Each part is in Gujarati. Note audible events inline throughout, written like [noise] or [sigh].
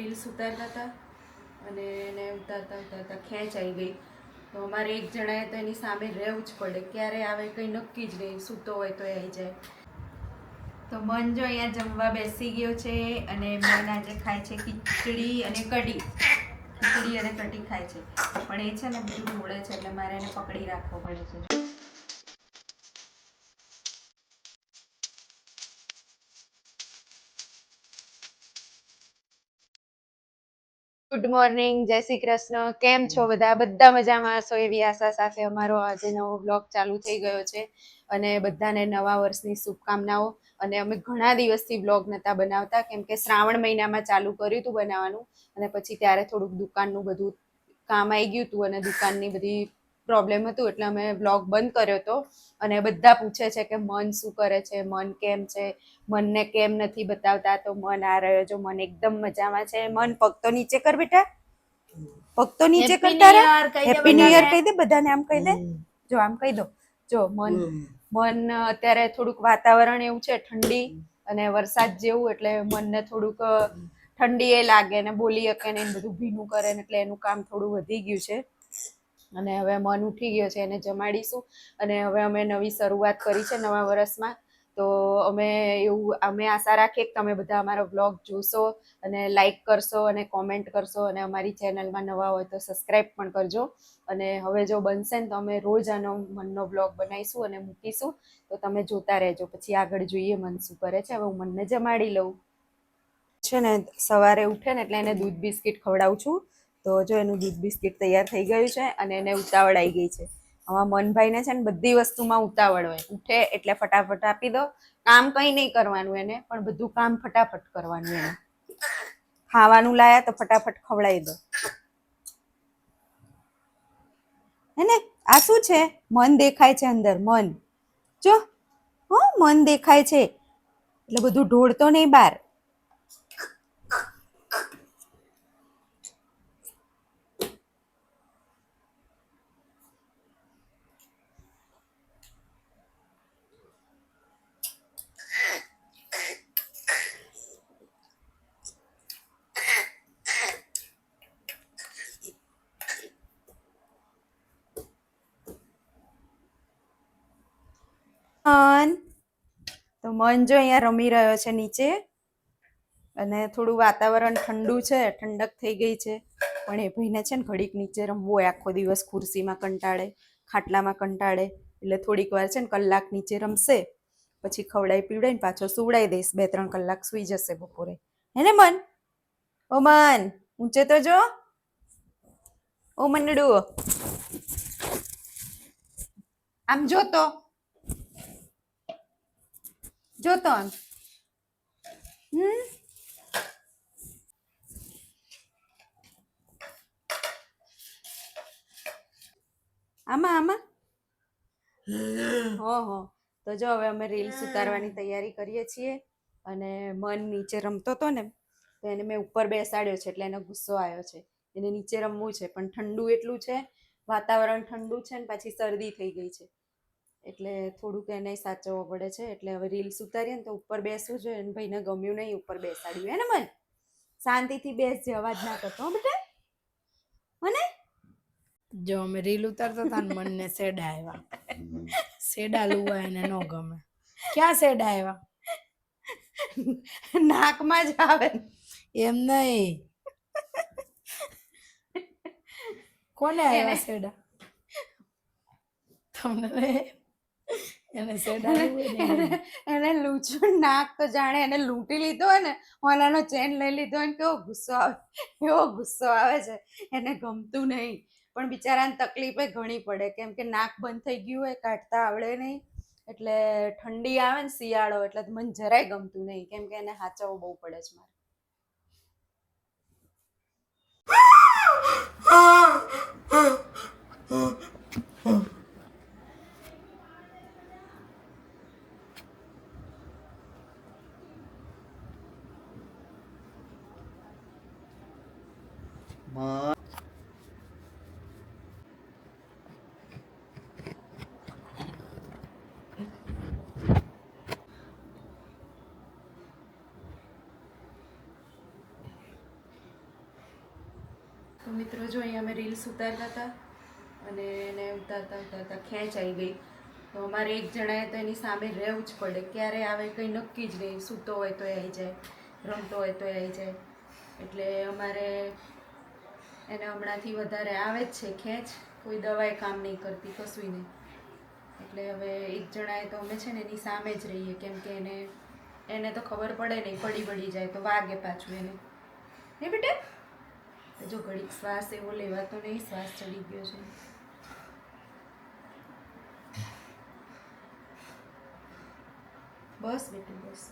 રીલ્સ ઉતારતા હતા અને એને ઉતારતા ઉતારતા ખેંચ આવી ગઈ. તો અમારે એક જણાએ તો એની સામે રહેવું જ પડે. ક્યારે આવે, કંઈ નક્કી જ નહીં. સૂતો હોય તો આવી જાય. તો મન જો અહીંયા જમવા બેસી ગયો છે અને મન આજે ખાય છે ખીચડી અને કઢી. ખીચડી અને કઢી ખાય છે. પણ એ છે ને, બધું ઢોળે છે એટલે મારે એને પકડી રાખવો પડે છે. ગુડ મોર્નિંગ જય શ્રી કૃષ્ણ. કેમ છો બધા? બધા મજામાં છો એવી આશા સાથે અમારો આજે નવો બ્લોગ ચાલુ થઈ ગયો છે અને બધાને નવા વર્ષની શુભકામનાઓ. અને અમે ઘણા દિવસથી બ્લોગ નહોતા બનાવતા કેમ કે શ્રાવણ મહિનામાં ચાલુ કર્યું હતું બનાવવાનું. અને પછી ત્યારે થોડુંક દુકાનનું બધું કામ આવી ગયું હતું અને દુકાનની બધી પ્રોબ્લેમ હતું એટલે અમે બ્લોગ બંધ કર્યો હતો અને બધા પૂછે છે કે મન શું કરે છે મન કેમ છે? મનને કેમ નથી બતાવતા? તો મન આ રહ્યો જો મન એકદમ મજામાં છે. મન પગ તો નીચે કર બેટા. પગ તો નીચે કરતા રહે હેપી ન્યુ યર કહી દે બધાને આમ કહી દે. જો આમ કહી દો. જો મન મન અત્યારે થોડુંક વાતાવરણ એવું છે ઠંડી અને વરસાદ જેવું એટલે મનને થોડુંક ઠંડી એ લાગે ને બોલી શકે ને બધું ભીનું કરે ને એટલે એનું કામ થોડું વધી ગયું છે. અને હવે મન ઉઠી ગયો છે એને જમાડીશું. અને હવે અમે નવી શરૂઆત કરી છે નવા વર્ષમાં તો અમે એવું, અમે આશા રાખીએ કે તમે બધા અમારો બ્લોગ જોશો અને લાઈક કરશો અને કોમેન્ટ કરશો અને અમારી ચેનલમાં નવા હોય તો સબસ્ક્રાઈબ પણ કરજો. અને હવે જો બનશે ને તો અમે રોજ આનો મનનો બ્લોગ બનાવીશું અને મૂકીશું. તો તમે જોતા રહેજો. પછી આગળ જોઈએ મન શું કરે છે. હવે હું મનને જમાડી લઉં. છે ને, સવારે ઉઠે ને એટલે એને દૂધ બિસ્કિટ ખવડાવું છું. તો જો એનું દૂધ બિસ્કિટ તૈયાર થઈ ગયું છે અને એને ઉતાવળ આવી ગઈ છે. આમાં મનભાઈને છે ને બધી વસ્તુમાં ઉતાવળ હોય. ઉઠે એટલે ફટાફટ આપી દો. કામ કંઈ નહીં કરવાનું એને, પણ બધું કામ ફટાફટ કરવાનું એને. ખાવાનું લાયા તો ફટાફટ ખવડાવી દો. હે ને? આ શું છે? મન દેખાય છે અંદર, મન. જો, હો, મન દેખાય છે. એટલે બધું ઢોળતો નહીં બહાર મન તો મન જો અહીંયા રમી રહ્યો છે નીચે. અને થોડું વાતાવરણ ઠંડુ છે, ઠંડક થઈ ગઈ છે. પણ એ ભાઈને છે ને ઘડીક નીચે રમવું હોય, આખો દિવસ ખુરશીમાં કંટાળે, ખાટલામાં કંટાળે. એટલે થોડીક વાર છે ને કલાક નીચે રમશે, પછી ખવડાઈ પીવડાઈને પાછો સુવડાઈ દઈશ. બે, ત્રણ કલાક સૂઈ જશે બપોરે. હે ને મન? ઓ મન, ઊંચે તો જો. ઓ મંડળું આમ જોતો જોતો હમ? આમાં આમાં? હો હો તો જો હવે અમે રીલ્સ ઉતારવાની તૈયારી કરીએ છીએ અને મન નીચે રમતો હતો ને, તો એને મેં ઉપર બેસાડ્યો છે એટલે એનો ગુસ્સો આવ્યો છે. એને નીચે રમવું છે, પણ ઠંડુ એટલું છે, વાતાવરણ ઠંડુ છે ને પાછી શરદી થઈ ગઈ છે. એટલે થોડુંક એને સાચવવો પડે છે. એટલે હવે રીલ્સ ઉતારીએ ને તો ઉપર બેસવું જોઈએ અને ભાઈને ગમ્યું નહીં ઉપર બેસાડ્યું. એને ને મન? શાંતિથી બેસજે અવાજ ના કરતો. હો બેટા. મને? જો અમે રીલ ઉતારતા હતા ને મનને સેડા આવ્યા સેડા લુવા એને ન ગમે. ક્યાં સેડા આવ્યા નાકમાં જ આવે એમ નહીં. કોને આવ્યા સેડા તમને? [laughs] [laughs] એને સેડા એને. લૂછું નાક તો જાણે એને લૂંટી લીધો હોય ને ઓલાનો ચેન લઈ લીધો હોય ને કેવો ગુસ્સો આવે કેવો ગુસ્સો આવે છે. એને ગમતું નહીં. પણ બિચારાને તકલીફે ઘણી પડે. કેમ કે નાક બંધ થઈ ગયું હોય કાઢતા આવડે નહીં. એટલે ઠંડી આવે ને શિયાળો એટલે મને જરાય ગમતું નહીં. કેમ કે એને હાચવવું બહુ પડે છે મારે. તો મિત્રો, જો અહીંયા અમે રીલ્સ ઉતારતા હતા અને એને ઉતારતા ઉતારતા ખેંચ આવી ગઈ. તો અમારે એક જણાએ તો એની સામે રહેવું જ પડે. ક્યારે આવે, કંઈ નક્કી જ નહીં. સૂતો હોય તો આવી જાય, રમતો હોય તો આવી જાય. એટલે અમારે એને હમણાંથી વધારે આવે જ છે ખેંચ. કોઈ દવાએ કામ નહીં કરતી કશું નહીં. એટલે હવે એક જણાએ તો અમે છે ને એની સામે જ રહીએ, કેમ કે એને એને તો ખબર પડે નહીં, પડી પડી જાય, તો વાગે પાછું એને. હે બેટા? તો જો ઘડીક શ્વાસ એવો લેવાતો નહીં, શ્વાસ ચડી ગયો છે. બસ બેટું, બસ.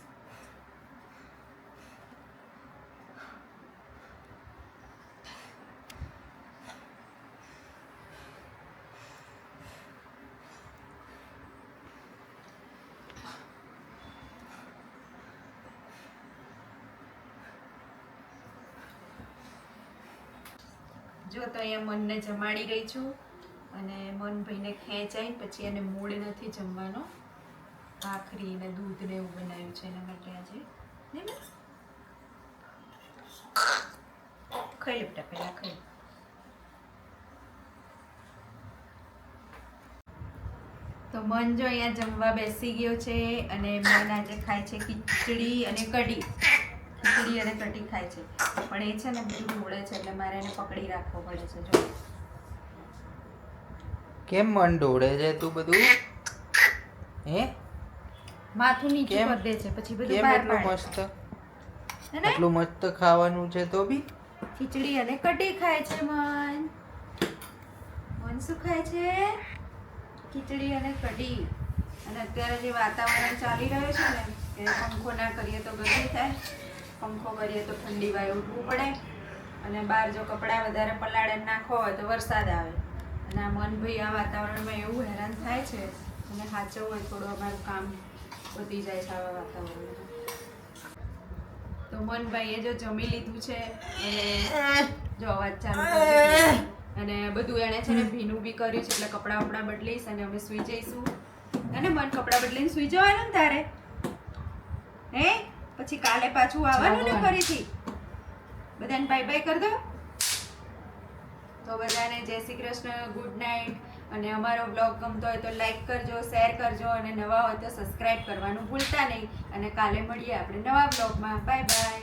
જો તો અહીંયા મનને જમાડી રહી છું અને મનભાઈને ખેંચાઈ પછી એને મૂળ નથી જમવાનો. ભાખરી ને દૂધ ને એવું બનાવ્યું છે એના માટે આજે. ખાઈ લેપટા પહેલા ખાઈ તો મન જો અહીંયા જમવા બેસી ગયો છે અને મન આજે ખાય છે ખીચડી અને કઢી. ખીચડી અને કઢી ખાય છે. પણ એ છે ને બધું ઢોળે છે એટલે મારે એને પકડી રાખવો પડે છે જો. કેમ મન ઢોળે છે તું બધું? હે? માથું નીચે? દે છે પછી બધું બહાર એટલું મસ્ત? એટલું મસ્ત ખાવાનું છે તો બી? ખીચડી અને કઢી ખાય છે મન. મન શું ખાય છે? ખીચડી અને કઢી. અને અત્યારે જે વાતાવરણ ચાલી રહ્યું છે ને કે પંખો ના કરીએ તો ગરમી થાય. પંખો કરીએ તો ઠંડી વાય ઉઠવું પડે. અને બહાર જો કપડાં વધારે પલાળે નાખો હોય તો વરસાદ આવે. અને આ મનભાઈ આ વાતાવરણમાં એવું હેરાન થાય છે. અને સાચવું હોય થોડું અમારું કામ વધી જાય છે આવા વાતાવરણમાં. તો મનભાઈએ જો જમી લીધું છે અને જો અવાજ ચાલુ અને બધું એણે છે ને ભીનું બી કર્યું છે એટલે કપડાં વપડાં બદલીશ અને અમે સુઈ જઈશું. અને મન કપડાં બદલીને સુઈ જવાનું તારે? હે? પછી કાલે પાછું આવવાનું ને ફરીથી? બધાને બાય બાય કરી દો. તો બધાને જય શ્રી કૃષ્ણ ગુડ નાઇટ અને અમારો બ્લોગ ગમતો હોય તો લાઈક કરજો શેર કરજો અને નવા હોય તો સબસ્ક્રાઈબ કરવાનું ભૂલતા નહીં. અને કાલે મળીએ આપણે નવા બ્લોગમાં બાય બાય